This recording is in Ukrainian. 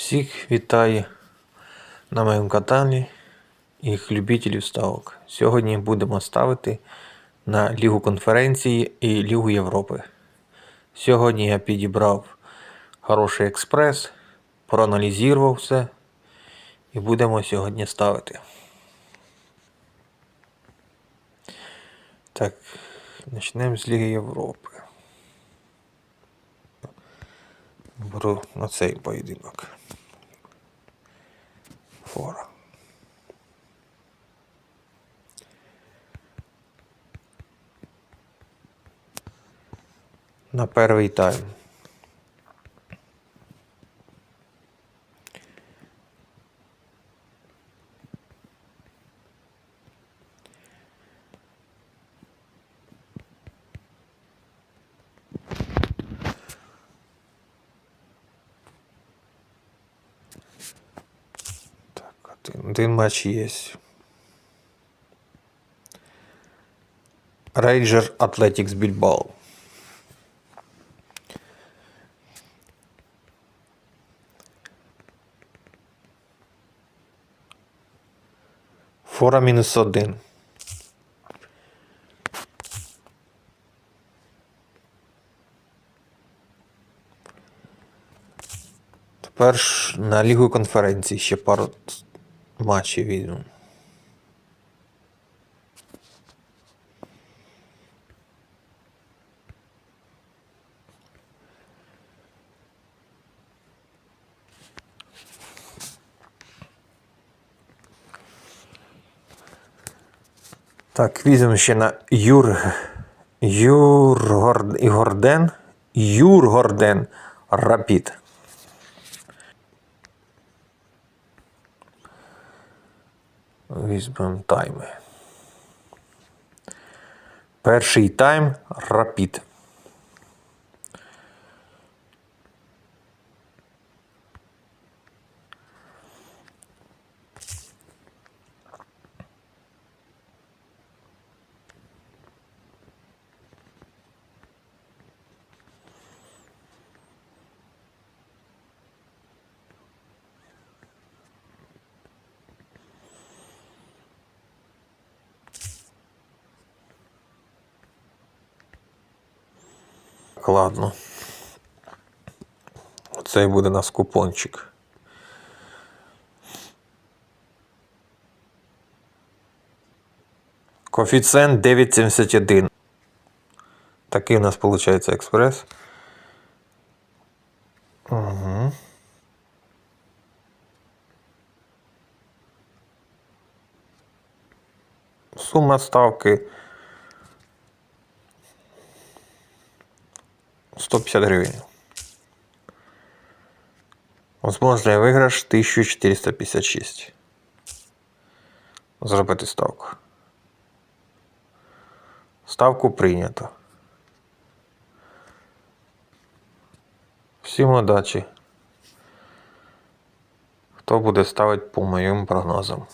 Всіх вітаю на моєму каналі і любителів ставок. Сьогодні будемо ставити на Лігу конференції і Лігу Європи. Сьогодні я підібрав хороший експрес, проаналізував все і будемо сьогодні ставити. Так, почнемо з Ліги Європи. Беру на цей поєдинок. Фора. На перший тайм. Так, один, матч є. Рейнджер Атлетікс Більбао. Фора мінус один. Тепер на Лігу конференції ще пару матчів візьмемо. Так, візьмемо ще на Юр... Ігорден. Юргорден Рапід. Візьмемо тайми. Перший тайм Рапід. Ладно. Оцей буде нас купончик. Коефіцієнт 9,71. Такий у нас виходить експрес. Угу. Сума ставки 150 гривень. Возможний виграш 1456. Зробити ставку. Ставку прийнято. Всім удачі. Хто буде ставити по моїм прогнозам?